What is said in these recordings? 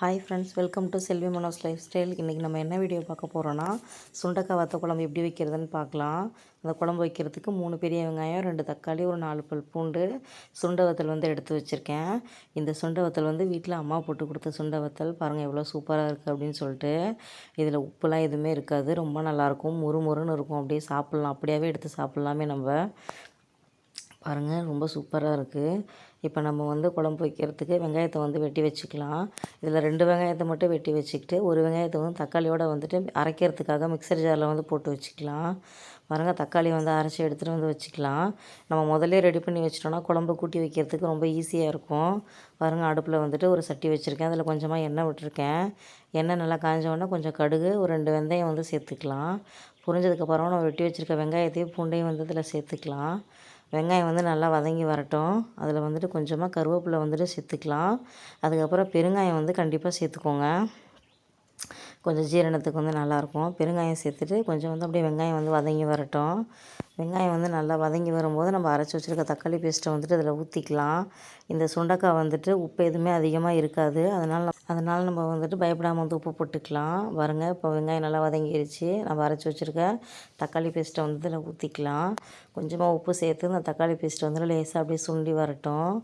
Hi friends welcome to Selvi Mano's lifestyle இன்றைக்கி நம்ம என்ன வீடியோ பார்க்க போகிறோன்னா சுண்டக்காய் வத்த குழம்பு எப்படி வைக்கிறதுன்னு பார்க்கலாம். அந்த குழம்பு வைக்கிறதுக்கு மூணு பெரிய வெங்காயம் ரெண்டு தக்காளி ஒரு நாலு பல் பூண்டு சுண்ட வத்தல் வந்து எடுத்து வச்சுருக்கேன். இந்த சுண்டை வத்தல் வந்து வீட்டில் அம்மா போட்டு கொடுத்த சுண்ட வத்தல். பாருங்கள் எவ்வளோ சூப்பராக இருக்குது அப்படின்னு சொல்லிட்டு. இதில் உப்புலாம் எதுவுமே இருக்காது. ரொம்ப நல்லாயிருக்கும் முறு முறுன்னு இருக்கும். அப்படியே சாப்பிட்லாம். அப்படியாவே எடுத்து சாப்பிட்லாமே நம்ம. பாருங்கள் ரொம்ப சூப்பராக இருக்குது இப்போ நம்ம வந்து குழம்பு வைக்கிறதுக்கு வெங்காயத்தை வந்து வெட்டி வச்சுக்கலாம். இதில் ரெண்டு வெங்காயத்தை மட்டும் வெட்டி வச்சுக்கிட்டு ஒரு வெங்காயத்தை வந்து தக்காளியோடு வந்துட்டு அரைக்கிறதுக்காக மிக்சர் ஜாரில் வந்து போட்டு வச்சுக்கலாம். பாருங்கள் தக்காளி வந்து அரைச்சி எடுத்துகிட்டு வந்து வச்சுக்கலாம். நம்ம முதல்ல ரெடி பண்ணி வச்சிட்டோம்னா குழம்பு கூட்டி வைக்கிறதுக்கு ரொம்ப ஈஸியாக இருக்கும். பாருங்கள் அடுப்பில் வந்துட்டு ஒரு சட்டி வச்சுருக்கேன். அதில் கொஞ்சமாக எண்ணெய் விட்டுருக்கேன். எண்ணெய் நல்லா காஞ்சோடனே கொஞ்சம் கடுகு ஒரு ரெண்டு வெந்தயம் வந்து சேர்த்துக்கலாம். புரிஞ்சதுக்கப்புறம் நம்ம வெட்டி வச்சுருக்க வெங்காயத்தையும் பூண்டையும் வந்து இதில் சேர்த்துக்கலாம். வெங்காயம் வந்து நல்லா வதங்கி வரட்டும். அதில் வந்துட்டு கொஞ்சமாக கருவேப்பிலை வந்துட்டு சேர்த்துக்கலாம். அதுக்கப்புறம் பெருங்காயம் வந்து கண்டிப்பாக சேர்த்துக்கோங்க. கொஞ்சம் ஜீரணத்துக்கு வந்து நல்லாயிருக்கும். பெருங்காயம் சேர்த்துட்டு கொஞ்சம் வந்து அப்படியே வெங்காயம் வந்து வதங்கி வரட்டும். வெங்காயம் வந்து நல்லா வதங்கி வரும்போது நம்ம அரைச்சி வச்சுருக்க தக்காளி பேஸ்ட்டை வந்துட்டு அதில் ஊற்றிக்கலாம் இந்த சுண்டக்காய் வந்துட்டு உப்பு எதுவுமே அதிகமாக இருக்காது. அதனால் அதனால் நம்ம வந்துட்டு பயப்படாமல் வந்து உப்பு போட்டுக்கலாம். பாருங்க இப்போ வெங்காயம் நல்லா வதங்கிடுச்சு நம்ம அரைச்சி வச்சுருக்க தக்காளி பேஸ்ட்டை வந்து இதில் ஊற்றிக்கலாம் கொஞ்சமாக உப்பு சேர்த்து இந்த தக்காளி பேஸ்ட்டை வந்து லேசாக அப்படியே சுண்டி வரட்டும்.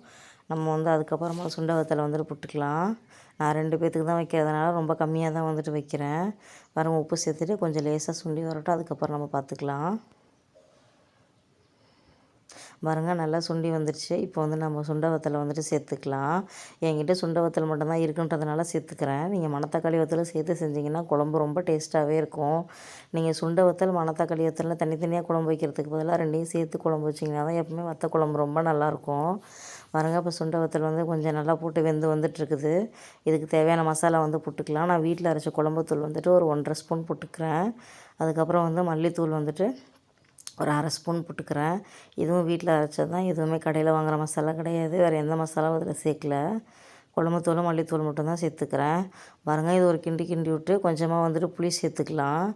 நம்ம வந்து அதுக்கப்புறமா சுண்டை வந்துட்டு போட்டுக்கலாம். நான் ரெண்டு பேர்த்துக்கு தான் வைக்கிறதுனால ரொம்ப கம்மியாக தான் வந்துட்டு வைக்கிறேன். பாருங்கள் உப்பு சேர்த்துட்டு கொஞ்சம் லேசாக சுண்டி வரட்டும். அதுக்கப்புறம் நம்ம பார்த்துக்கலாம் பாருங்க நல்லா சுண்டி வந்துடுச்சு இப்போ வந்து நம்ம சுண்ட வத்தலை வந்துட்டு சேர்த்துக்கலாம். என்கிட்ட சுண்ட வத்தல் மட்டும்தான் இருக்குன்றதுனால சேர்த்துக்கிறேன். நீங்கள் மணத்தக்காளி வத்தலும் சேர்த்து செஞ்சிங்கன்னா குழம்பு ரொம்ப டேஸ்ட்டாகவே இருக்கும். நீங்கள் சுண்ட வத்தல் மணத்தக்காளி வத்தலில் தனித்தனியாக குழம்பு வைக்கிறதுக்கு பதிலாக ரெண்டையும் சேர்த்து குழம்பு வச்சிங்கன்னா தான் எப்பவுமே வத்த குழம்பு ரொம்ப நல்லாயிருக்கும். பாருங்கள் இப்போ சுண்ட வத்தல் வந்து கொஞ்சம் நல்லா போட்டு வெந்து வந்துட்டுருக்குது. இதுக்கு தேவையான மசாலா வந்து போட்டுக்கலாம். நான் வீட்டில் அரைச்ச குழம்புத்தூள் வந்துட்டு ஒரு ஒன்றரை ஸ்பூன் போட்டுக்கிறேன். அதுக்கப்புறம் வந்து மல்லித்தூள் வந்துட்டு ஒரு அரை ஸ்பூன் போட்டுக்கிறேன். இதுவும் வீட்டில் அரைச்சது தான். எதுவுமே கடையில் வாங்குகிற மசாலா கிடையாது. வேறு எந்த மசாலாவும் அதில் சேர்க்கல. குழம்புத்தூள் மல்லித்தூள் மட்டும்தான் சேர்த்துக்கிறேன். பாருங்கள் இது ஒரு கிண்டி கிண்டி விட்டு கொஞ்சமாக வந்துட்டு புளி சேர்த்துக்கலாம்.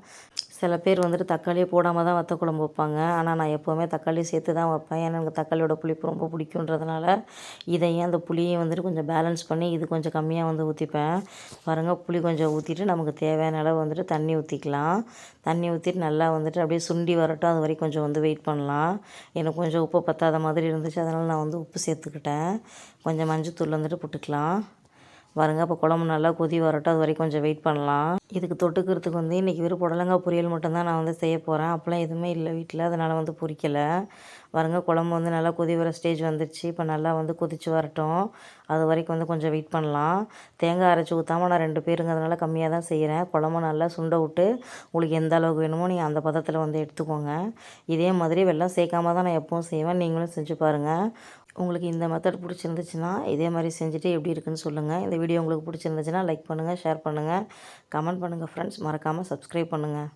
சில பேர் வந்துட்டு தக்காளியை போடாமல் தான் வத்த குழம்பு வைப்பாங்க. ஆனால் நான் எப்போவுமே தக்காளி சேர்த்து தான் வைப்பேன். ஏன்னா எனக்கு தக்காளியோட புளிப்பு ரொம்ப பிடிக்குன்றதுனால இதையும் அந்த புளியை வந்துட்டு கொஞ்சம் பேலன்ஸ் பண்ணி இது கொஞ்சம் கம்மியாக வந்து ஊற்றிப்பேன் பாருங்கள் புளி கொஞ்சம் ஊற்றிட்டு நமக்கு தேவையான அளவு வந்துட்டு தண்ணி ஊற்றிக்கலாம் தண்ணி ஊற்றிட்டு நல்லா வந்துட்டு அப்படியே சுண்டி வரட்டும். அது வரைக்கும் கொஞ்சம் வந்து வெயிட் பண்ணலாம். எனக்கு கொஞ்சம் உப்பு பத்தாத மாதிரி இருந்துச்சு. அதனால் நான் வந்து உப்பு சேர்த்துக்கிட்டேன். கொஞ்சம் மஞ்சள் தூள் வந்துட்டு போட்டுக்கலாம். பாருங்கள் அப்போ குழம்பு நல்லா கொதி வரட்டும். அது வரைக்கும் கொஞ்சம் வெயிட் பண்ணலாம். இதுக்கு தொட்டுக்கிறதுக்கு வந்து இன்றைக்கி வெறும் புடலங்காய் பொரியல் மட்டும்தான் நான் வந்து செய்ய போகிறேன் அப்போலாம் எதுவுமே இல்லை வீட்டில் அதனால் வந்து பொரிக்கலை. பாருங்க குழம்பு வந்து நல்லா கொதி வர ஸ்டேஜ் வந்துடுச்சு இப்போ நல்லா வந்து கொதித்து வரட்டும். அது வரைக்கும் வந்து கொஞ்சம் வெயிட் பண்ணலாம். தேங்காய் அரைச்சி ஊற்றாமல் நான் ரெண்டு பேருங்கிறதுனால கம்மியாக தான் செய்கிறேன் குழம்பு நல்லா சுண்டை விட்டு உங்களுக்கு எந்த அளவுக்கு வேணுமோ நீங்கள் அந்த பதத்தில் வந்து எடுத்துக்கோங்க. இதே மாதிரி வெள்ளம் சேர்க்காம தான் நான் எப்பவும் செய்வேன். நீங்களும் செஞ்சு பாருங்கள் உங்களுக்கு இந்த மெத்தட் பிடிச்சிருந்துச்சுன்னா இதே மாதிரி செஞ்சுட்டு எப்படி இருக்குன்னு சொல்லுங்கள் இந்த வீடியோ உங்களுக்கு பிடிச்சிருந்துச்சுன்னா லைக் பண்ணுங்கள் ஷேர் பண்ணுங்கள் கமெண்ட் பண்ணுங்கள் ஃப்ரெண்ட்ஸ் மறக்காமல் சப்ஸ்கிரைப் பண்ணுங்கள்